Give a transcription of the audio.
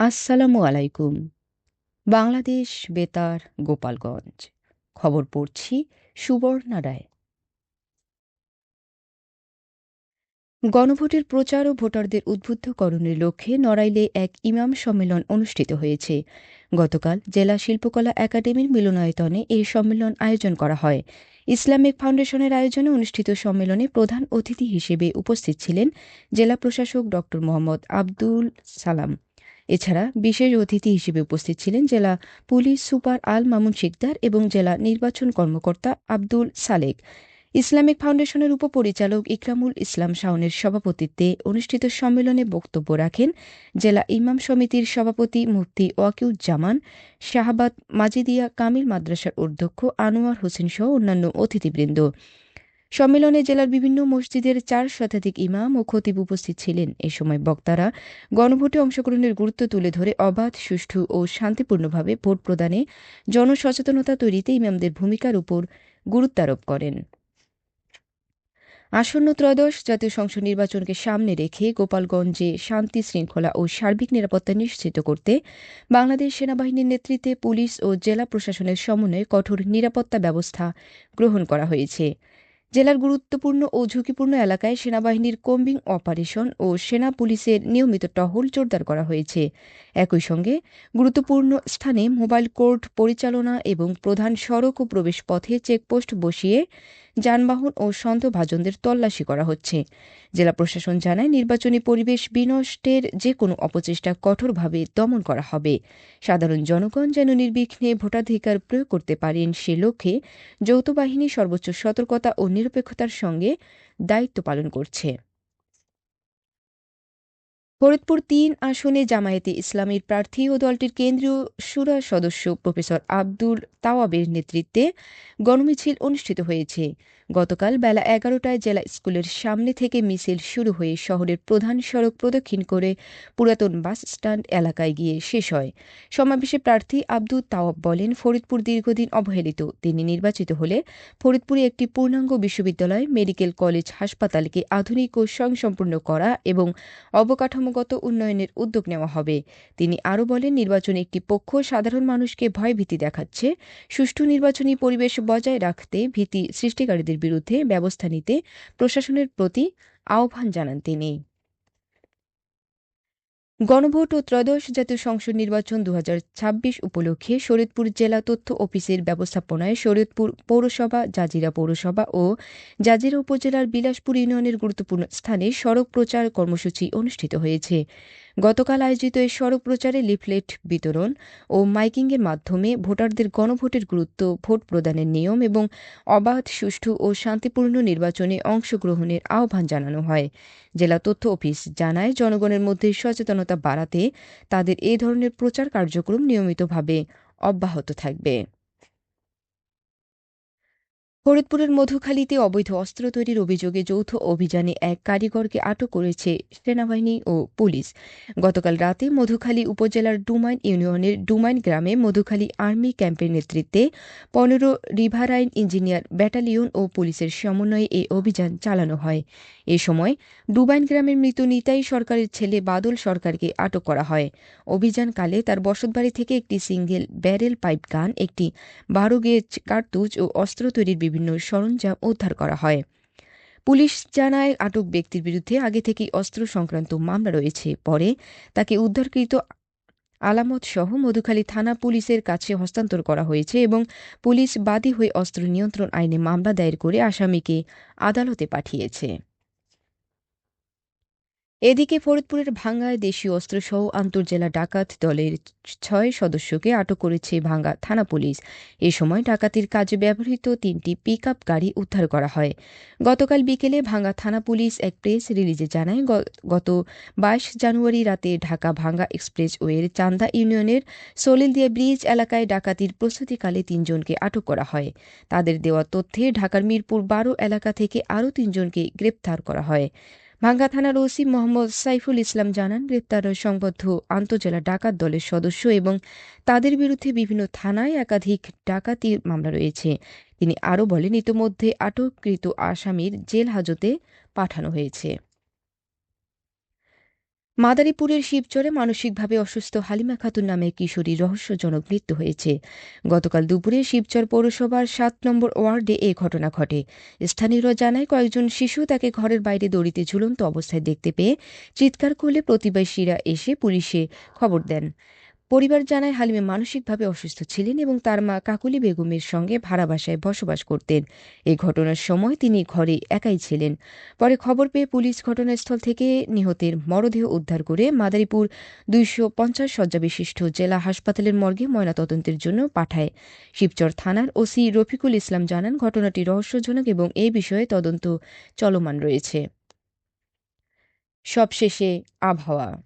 আসসালামু আলাইকুম। বাংলাদেশ বেতার, গোপালগঞ্জ। খবর পড়ছি সুবর্ণা রায়। গণভোটের প্রচার ও ভোটারদের উদ্বুদ্ধকরণের লক্ষ্যে নড়াইলে এক ইমাম সম্মেলন অনুষ্ঠিত হয়েছে। গতকাল জেলা শিল্পকলা একাডেমির মিলনায়তনে এই সম্মেলন আয়োজন করা হয়। ইসলামিক ফাউন্ডেশনের আয়োজনে অনুষ্ঠিত সম্মেলনে প্রধান অতিথি হিসেবে উপস্থিত ছিলেন জেলা প্রশাসক ড মোহাম্মদ আব্দুল সালাম। এছাড়া বিশেষ অতিথি হিসেবে উপস্থিত ছিলেন জেলা পুলিশ সুপার আল মামুন শিকদার এবং জেলা নির্বাচন কর্মকর্তা আব্দুল সালেক। ইসলামিক ফাউন্ডেশনের উপপরিচালক ইকরামুল ইসলাম শাওনের সভাপতিত্বে অনুষ্ঠিত সম্মেলনে বক্তব্য রাখেন জেলা ইমাম সমিতির সভাপতি মুফতি ওয়াকিউজ্জামান, শাহবাদ মাজিদিয়া কামিল মাদ্রাসার অধ্যক্ষ আনোয়ার হোসেন সহ অন্যান্য অতিথিবৃন্দ। সম্মেলনে জেলার বিভিন্ন মসজিদের চার শতাধিক ইমাম ও খতিব উপস্থিত ছিলেন। এ সময় বক্তারা গণভোটে অংশগ্রহণের গুরুত্ব তুলে ধরে অবাধ, সুষ্ঠু ও শান্তিপূর্ণভাবে ভোট প্রদানে জনসচেতনতা তৈরিতে ইমামদের ভূমিকার উপর গুরুত্বারোপ করেন। আসন্ন ত্রয়োদশ জাতীয় সংসদ নির্বাচনকে সামনে রেখে গোপালগঞ্জে শান্তি শৃঙ্খলা ও সার্বিক নিরাপত্তা নিশ্চিত করতে বাংলাদেশ সেনাবাহিনীর নেতৃত্বে পুলিশ ও জেলা প্রশাসনের সমন্বয়ে কঠোর নিরাপত্তা ব্যবস্থা গ্রহণ করা হয়েছে। জেলার গুরুত্বপূর্ণ ও ঝুঁকিপূর্ণ এলাকায় সেনাবাহিনীর কম্বিং অপারেশন ও সেনা পুলিশের নিয়মিত টহল জোরদার করা হয়েছে। একই সঙ্গে গুরুত্বপূর্ণ স্থানে মোবাইল কোর্ট পরিচালনা এবং প্রধান সড়ক ও প্রবেশপথে চেকপোস্ট বসিয়ে যানবাহন ও সন্দেহভাজনদের তল্লাশি করা হচ্ছে। জেলা প্রশাসন জানায়, নির্বাচনী পরিবেশ বিনষ্টের যে কোনো অপচেষ্টা কঠোরভাবে দমন করা হবে। সাধারণ জনগণ যেন নির্বিঘ্নে ভোটাধিকার প্রয়োগ করতে পারেন সে লক্ষ্যে যৌথ বাহিনী সর্বোচ্চ সতর্কতা ও নিরপেক্ষতার সঙ্গে দায়িত্ব পালন করছে। ফরিদপুর তিন আসনে জামায়াতে ইসলামীর প্রার্থী ও দলটির কেন্দ্রীয় সুরা সদস্য প্রফেসর আব্দুল তাওয়াবের নেতৃত্বে গণমিছিল অনুষ্ঠিত হয়েছে। গতকাল বেলা এগারোটায় জেলা স্কুলের সামনে থেকে মিছিল শুরু হয়ে শহরের প্রধান সড়ক প্রদক্ষিণ করে পুরাতন বাস স্ট্যান্ড এলাকায় গিয়ে শেষ হয়। সমাবেশে প্রার্থী আব্দুল তাওয়াব বলেন, ফরিদপুর দীর্ঘদিন অবহেলিত। তিনি নির্বাচিত হলে ফরিদপুরে একটি পূর্ণাঙ্গ বিশ্ববিদ্যালয়, মেডিকেল কলেজ, হাসপাতালকে আধুনিক ও স্বয়ংসম্পূর্ণ করা এবং অবকাঠামোগত উন্নয়নের উদ্যোগ নেওয়া হবে। তিনি আরও বলেন, নির্বাচনে একটি পক্ষ সাধারণ মানুষকে ভয়ভীতি দেখাচ্ছে। সুষ্ঠু নির্বাচনী পরিবেশ বজায় রাখতে ভীতি সৃষ্টিকারীদের বিরুদ্ধে ব্যবস্থা নিতে প্রশাসনের প্রতি আহ্বান জানান তিনি। গণভোট ও ত্রয়োদশ জাতীয় সংসদ নির্বাচন দু হাজার ছাব্বিশ উপলক্ষে শরীয়তপুর জেলা তথ্য অফিসের ব্যবস্থাপনায় শরীয়তপুর পৌরসভা, জাজিরা পৌরসভা ও জাজিরা উপজেলার বিলাসপুর ইউনিয়নের গুরুত্বপূর্ণ স্থানে সড়ক প্রচার কর্মসূচি অনুষ্ঠিত হয়েছে। গতকাল আয়োজিত এই সড়ক প্রচারে লিফলেট বিতরণ ও মাইকিংয়ের মাধ্যমে ভোটারদের গণভোটের গুরুত্ব, ভোট প্রদানের নিয়ম এবং অবাধ, সুষ্ঠু ও শান্তিপূর্ণ নির্বাচনে অংশগ্রহণের আহ্বান জানানো হয়। জেলা তথ্য অফিস জানায়, জনগণের মধ্যে সচেতনতা বাড়াতে তাদের এ ধরনের প্রচার কার্যক্রম নিয়মিতভাবে অব্যাহত থাকবে। ফরিদপুরের মধুখালীতে অবৈধ অস্ত্র তৈরির অভিযোগে যৌথ অভিযানে এক কারিগরকে আটক করেছে সেনাবাহিনী ও পুলিশ। গতকাল রাতে মধুখালী উপজেলার ডুমাইন ইউনিয়নের ডুমাইন গ্রামে মধুখালী আর্মি ক্যাম্পের নেতৃত্বে পনেরো রিভারাইন ইঞ্জিনিয়ার ব্যাটালিয়ন ও পুলিশের সমন্বয়ে এই অভিযান চালানো হয়। এ সময় ডুবাইন গ্রামের মৃত নিতাই সরকারের ছেলে বাদল সরকারকে আটক করা হয়। অভিযানকালে তার বসতবাড়ি থেকে একটি সিঙ্গেল ব্যারেল পাইপ গান, একটি বারো গেজ কার্তুজ ও অস্ত্র তৈরির সরঞ্জাম উদ্ধার করা হয়। পুলিশ জানায়, আটক ব্যক্তির বিরুদ্ধে আগে থেকেই অস্ত্র সংক্রান্ত মামলা রয়েছে। পরে তাকে উদ্ধারকৃত আলামত সহ মধুখালী থানা পুলিশের কাছে হস্তান্তর করা হয়েছে এবং পুলিশ বাদী হয়ে অস্ত্র নিয়ন্ত্রণ আইনে মামলা দায়ের করে আসামিকে আদালতে পাঠিয়েছে। এদিকে ফরিদপুরের ভাঙ্গায় দেশীয় অস্ত্রসহ আন্তর্জেলা ডাকাত দলের ছয় সদস্যকে আটক করেছে ভাঙ্গা থানা পুলিশ। এ সময় ডাকাতির কাজে ব্যবহৃত তিনটি পিক গাড়ি উদ্ধার করা হয়। গতকাল বিকেলে ভাঙ্গা থানা পুলিশ এক প্রেস রিলিজে জানায় গত বাইশ জানুয়ারি রাতে ঢাকা ভাঙ্গা এক্সপ্রেসওয়ের চান্দা ইউনিয়নের সলিলদিয়া ব্রিজ এলাকায় ডাকাতির প্রস্তুতিকালে তিনজনকে আটক করা হয়। তাদের দেওয়া তথ্যে ঢাকার মিরপুর বারো এলাকা থেকে আরও তিনজনকে গ্রেপ্তার করা হয়। ভাঙ্গা থানার ওসি মোহাম্মদ সাইফুল ইসলাম জানান, গ্রেপ্তার সংবদ্ধ আন্তজেলা ডাকাত দলের সদস্য এবং তাদের বিরুদ্ধে বিভিন্ন থানায় একাধিক ডাকাতির মামলা রয়েছে। তিনি আরও বলেন, ইতোমধ্যে আটককৃত আসামির জেল হাজতে পাঠানো হয়েছে। মাদারীপুরের শিবচরে মানসিকভাবে অসুস্থ হালিমা খাতুন নামে কিশোরী রহস্যজনক মৃত্যু হয়েছে। গতকাল দুপুরে শিবচর পৌরসভার সাত নম্বর ওয়ার্ডে এ ঘটনা ঘটে। স্থানীয়রা জানায়, কয়েকজন শিশু তাকে ঘরের বাইরে দড়িতে ঝুলন্ত অবস্থায় দেখতে পেয়ে চিৎকার করলে প্রতিবেশীরা এসে পুলিশে খবর দেন। পরিবার জানায় হালিমে মানসিকভাবে অসুস্থ ছিলেন এবং তার মা কাকুলি বেগমের সঙ্গে ভাড়া বাসায় বসবাস করতেন। এই ঘটনার সময় তিনি ঘরে একাই ছিলেন। পরে খবর পেয়ে পুলিশ ঘটনাস্থল থেকে নিহতের মরদেহ উদ্ধার করে মাদারীপুর দুইশো পঞ্চাশ শয্যা বিশিষ্ট জেলা হাসপাতালের মর্গে ময়নাতদন্তের জন্য পাঠায়। শিবচর থানার ওসি রফিকুল ইসলাম জানান, ঘটনাটি রহস্যজনক এবং এ বিষয়ে তদন্ত চলমান রয়েছে। সবশেষে আবহাওয়া।